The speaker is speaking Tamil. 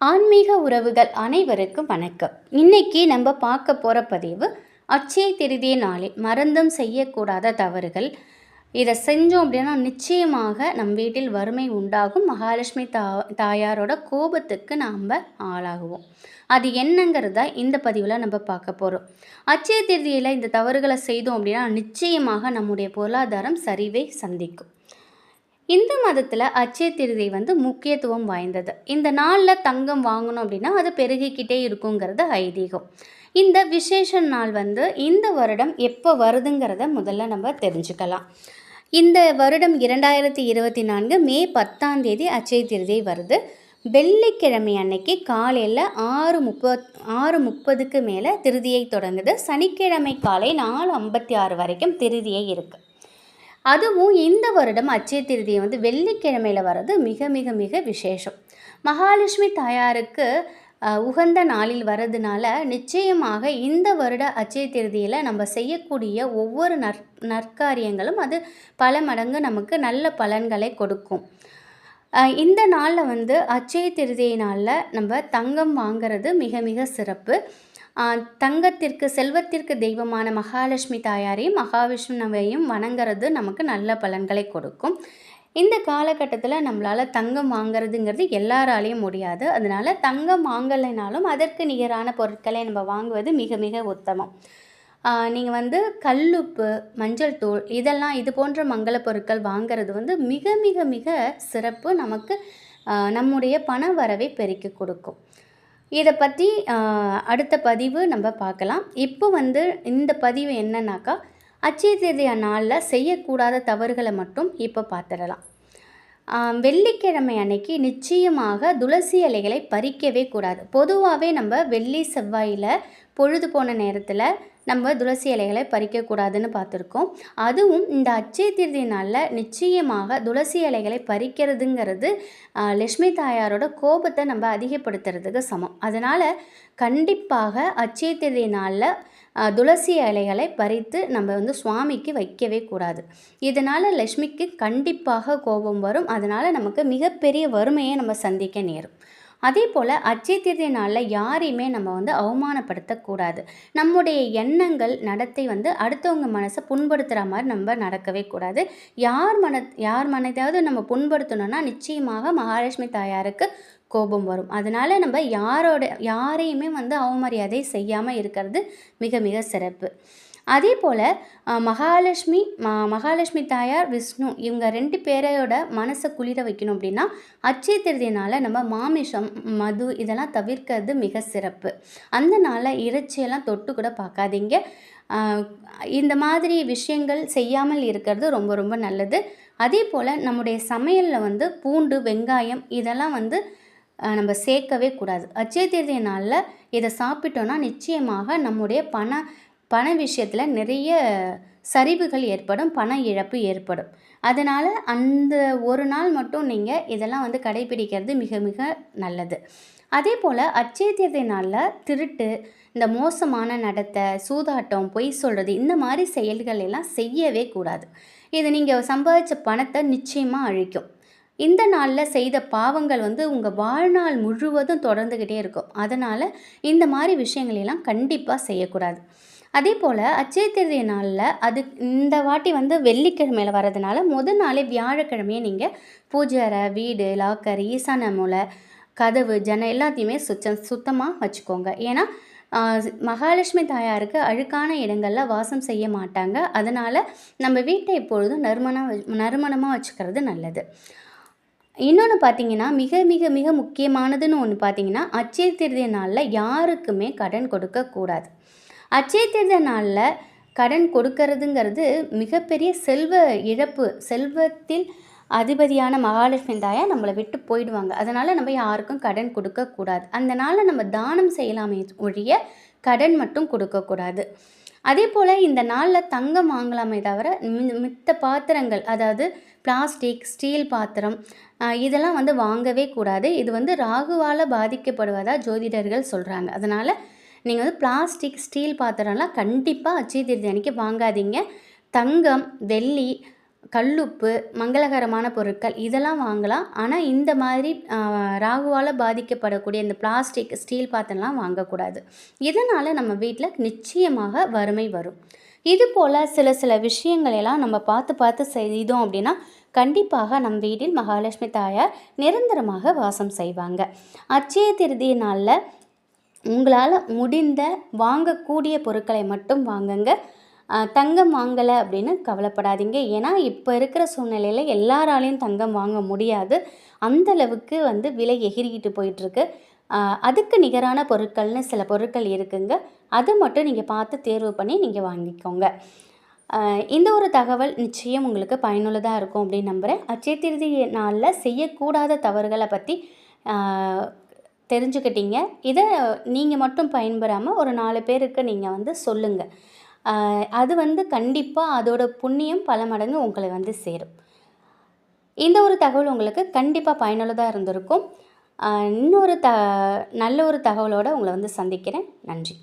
ஆன்மீக உறவுகள் அனைவருக்கும் வணக்கம். இன்னைக்கு நம்ம பார்க்க போகிற பதிவு அச்சய திருதிய நாளில் மறந்தும் செய்யக்கூடாத தவறுகள். இதை செஞ்சோம் அப்படின்னா நிச்சயமாக நம் வீட்டில் வறுமை உண்டாகும். மகாலட்சுமி தா தாயாரோட கோபத்துக்கு நாம் ஆளாகுவோம். அது என்னங்கிறத இந்த பதிவில் நம்ம பார்க்க போகிறோம் அச்சய திருதியில் இந்த தவறுகளை செய்தோம் அப்படின்னா நிச்சயமாக நம்முடைய பொருளாதாரம் சரிவை சந்திக்கும். இந்து மதத்தில் அச்சய திருதி வந்து முக்கியத்துவம் வாய்ந்தது. இந்த நாளில் தங்கம் வாங்கணும் அப்படின்னா அது பெருகிக்கிட்டே இருக்குங்கிறது ஐதீகம். இந்த விசேஷ நாள் வந்து இந்த வருடம் எப்போ வருதுங்கிறத முதல்ல நம்ம தெரிஞ்சுக்கலாம். இந்த வருடம் இரண்டாயிரத்தி இருபத்தி நான்கு மே பத்தாம் தேதி அச்சய திருதி வருது. வெள்ளிக்கிழமை அன்னைக்கு காலையில் ஆறு முப்பத் ஆறு முப்பதுக்கு மேலே திருதியை தொடங்குது. சனிக்கிழமை காலை நாலு ஐம்பத்தி ஆறு வரைக்கும் திருதியை இருக்குது அதுவும் இந்த வருடம் அச்சய திருதியை வந்து வெள்ளிக்கிழமையில் வர்றது மிக மிக மிக விசேஷம். மகாலட்சுமி தாயாருக்கு உகந்த நாளில் வர்றதுனால நிச்சயமாக இந்த வருட அச்சய திருதியில் நம்ம செய்யக்கூடிய ஒவ்வொரு நற் நற்காரியங்களும் அது பல மடங்கு நமக்கு நல்ல பலன்களை கொடுக்கும். இந்த நாளில் வந்து அச்சய திருதியை நாளில் நம்ம தங்கம் வாங்கிறது மிக மிக சிறப்பு. தங்கத்திற்கு செல்வத்திற்கு தெய்வமான மகாலட்சுமி தாயாரையும் மகாவிஷ்ணுவையும் வணங்குறது நமக்கு நல்ல பலன்களை கொடுக்கும். இந்த காலகட்டத்தில் நம்மளால் தங்கம் வாங்குறதுங்கிறது எல்லாராலையும் முடியாது. அதனால் தங்கம் வாங்கலைனாலும் அதற்கு நிகரான பொருட்களை நம்ம வாங்குவது மிக மிக உத்தமம். நீங்கள் வந்து கல்லுப்பு மஞ்சள் தூள் இதெல்லாம் இது போன்ற மங்கள பொருட்கள் வாங்குறது வந்து மிக மிக மிக சிறப்பு. நமக்கு நம்முடைய பண வரவை பெருக்கி கொடுக்கும். இதை பற்றி அடுத்த பதிவு நம்ம பார்க்கலாம். இப்போ வந்து இந்த பதிவு என்னன்னாக்கா அச்சய திருதிய நாளில் செய்யக்கூடாத தவறுகளை மட்டும் இப்போ பார்த்துடலாம். வெள்ளிக்கிழமை அன்னைக்கு நிச்சயமாக துளசி இலைகளை பறிக்கவே கூடாது. பொதுவாகவே நம்ம வெள்ளி செவ்வாயில் பொழுது போன நேரத்தில் நம்ம துளசி இலைகளை பறிக்கக்கூடாதுன்னு பார்த்துருக்கோம். அதுவும் இந்த அச்சய திருதி நாளில் நிச்சயமாக துளசி இலைகளை பறிக்கிறதுங்கிறது ஆஹ், லட்சுமி தாயாரோட கோபத்தை நம்ம அதிகப்படுத்துறதுக்கு சமம். அதனால் கண்டிப்பாக அச்சய திருதி நாளில் துளசி இலைகளை பறித்து நம்ம வந்து சுவாமிக்கு வைக்கவே கூடாது. இதனால் லக்ஷ்மிக்கு கண்டிப்பாக கோபம் வரும். அதனால் நமக்கு மிகப்பெரிய வறுமையை நம்ம சந்திக்க நேரும். அதே போல் அச்சய திருதி நாளில் யாரையுமே நம்ம வந்து அவமானப்படுத்தக்கூடாது நம்முடைய எண்ணங்கள் நடத்தை வந்து அடுத்தவங்க மனசை புண்படுத்துகிற மாதிரி நம்ம நடக்கவே கூடாது. யார் மன யார் மனதையாவது நம்ம புண்படுத்தணும்னா நிச்சயமாக மகாலட்சுமி தாயாருக்கு கோபம் வரும். அதனால் நம்ம யாரோட யாரையுமே வந்து அவமரியாதை செய்யாமல் இருக்கிறது மிக மிக சிறப்பு. அதே போல் மகாலட்சுமி ம மகாலட்சுமி தாயார் விஷ்ணு இவங்க ரெண்டு பேரையோட மனசை குளிர வைக்கணும் அப்படின்னா அச்சய திருதினால் நம்ம மாமிசம் மது இதெல்லாம் தவிர்க்கிறது மிக சிறப்பு. அந்த நாளில் இறைச்சியெல்லாம் தொட்டு கூட பார்க்காதீங்க. இந்த மாதிரி விஷயங்கள் செய்யாமல் இருக்கிறது ரொம்ப ரொம்ப நல்லது. அதே போல் நம்முடைய சமையலில் வந்து பூண்டு வெங்காயம் இதெல்லாம் வந்து நம்ம சேர்க்கவே கூடாது. அச்சய திருதிய நாளில் இதை சாப்பிட்டோன்னா நிச்சயமாக நம்முடைய பண பண விஷயத்தில் நிறைய சரிவுகள் ஏற்படும் பண இழப்பு ஏற்படும். அதனால் அந்த ஒரு நாள் மட்டும் நீங்கள் இதெல்லாம் வந்து கடைபிடிக்கிறது மிக மிக நல்லது. அதே போல் அச்சய தேர்தல் நாளில் திருட்டு இந்த மோசமான நடத்தை சூதாட்டம் பொய் சொல்கிறது இந்த மாதிரி செயல்கள் எல்லாம் செய்யவே கூடாது. இது நீங்கள் சம்பாதிச்ச பணத்தை நிச்சயமாக அழிக்கும். இந்த நாளில் செய்த பாவங்கள் வந்து உங்கள் வாழ்நாள் முழுவதும் தொடர்ந்துக்கிட்டே இருக்கும். அதனால் இந்த மாதிரி விஷயங்களெல்லாம் கண்டிப்பாக செய்யக்கூடாது. அதே போல் அச்சய திருதி நாளில் அது இந்த வாட்டி வந்து வெள்ளிக்கிழமையில் வர்றதுனால முதல் நாளே வியாழக்கிழமையே நீங்கள் பூஜை அறை வீடு லாக்கர் ஈசான மூலை கதவு ஜன எல்லாத்தையுமே சுத்தம் சுத்தமாக வச்சுக்கோங்க. ஏன்னா மகாலட்சுமி தாயாருக்கு அழுக்கான இடங்களில் வாசம் செய்ய மாட்டாங்க. அதனால் நம்ம வீட்டை எப்பொழுதும் நறுமணம் நறுமணமாக வச்சுக்கிறது நல்லது. இன்னொன்று பார்த்தீங்கன்னா மிக மிக மிக முக்கியமானதுன்னு ஒன்று பார்த்தீங்கன்னா அச்சய திருதிய நாளில் யாருக்குமே கடன் கொடுக்கக்கூடாது அச்சய தேர்தல் நாளில் கடன் கொடுக்கறதுங்கிறது மிகப்பெரிய செல்வ இழப்பு செல்வத்தில் அதிபதியான மகாலட்சுமி தாயா நம்மளை விட்டு போயிடுவாங்க. அதனால் நம்ம யாருக்கும் கடன் கொடுக்கக்கூடாது அந்த நாளில் நம்ம தானம் செய்யலாமே ஒழிய கடன் மட்டும் கொடுக்கக்கூடாது அதே போல் இந்த நாளில் தங்கம் வாங்கலாமே தவிர மி- மித்த பாத்திரங்கள் அதாவது பிளாஸ்டிக் ஸ்டீல் பாத்திரம் இதெல்லாம் வந்து வாங்கவே கூடாது. இது வந்து ராகுவால் பாதிக்கப்படுவதாக ஜோதிடர்கள் சொல்கிறாங்க அதனால் நீங்கள் வந்து பிளாஸ்டிக் ஸ்டீல் பாத்திரம்லாம் கண்டிப்பாக அச்சய திருதி அன்னைக்கு வாங்காதீங்க. தங்கம் வெள்ளி கல்லுப்பு மங்களகரமான பொருட்கள் இதெல்லாம் வாங்கலாம். ஆனால் இந்த மாதிரி ராகுவால் பாதிக்கப்படக்கூடிய இந்த பிளாஸ்டிக் ஸ்டீல் பாத்திரம்லாம் வாங்கக்கூடாது. இதனால் நம்ம வீட்டில் நிச்சயமாக வறுமை வரும். இது போல் சில சில விஷயங்களெல்லாம் நம்ம பார்த்து பார்த்து செய்தோம் அப்படின்னா கண்டிப்பாக நம் வீட்டில் மகாலட்சுமி தாயார் நிரந்தரமாக வாசம் செய்வாங்க. அச்சய திருதி நாளில் உங்களால் முடிந்த வாங்கக்கூடிய பொருட்களை மட்டும் வாங்குங்க. தங்கம் வாங்கலை அப்படின்னு கவலைப்படாதீங்க. ஏன்னா இப்போ இருக்கிற சூழ்நிலையில் எல்லாராலையும் தங்கம் வாங்க முடியாது. அந்தளவுக்கு வந்து விலை எகிரிக்கிட்டு போயிட்டுருக்கு. அதுக்கு நிகரான பொருட்கள்னு சில பொருட்கள் இருக்குங்க. அதை மட்டும் நீங்கள் பார்த்து தேர்வு பண்ணி நீங்கள் வாங்கிக்கோங்க. இந்த ஒரு தகவல் நிச்சயம் உங்களுக்கு பயனுள்ளதாக இருக்கும் அப்படின்னு நம்புகிறேன் அச்சய திருதி நாளில் செய்யக்கூடாத தவறுகளை பற்றி தெரிஞ்சுக்கிட்டீங்க. இதை நீங்கள் மட்டும் பயன்பெறாமல் ஒரு நாலு பேருக்கு நீங்கள் வந்து சொல்லுங்கள் அது வந்து கண்டிப்பாக அதோட புண்ணியம் பல மடங்கு உங்களை வந்து சேரும். இந்த ஒரு தகவல் உங்களுக்கு கண்டிப்பாக பயனுள்ளதாக இருந்திருக்கும். இன்னொரு த நல்ல ஒரு தகவலோடு உங்களை வந்து சந்திக்கிறேன். நன்றி.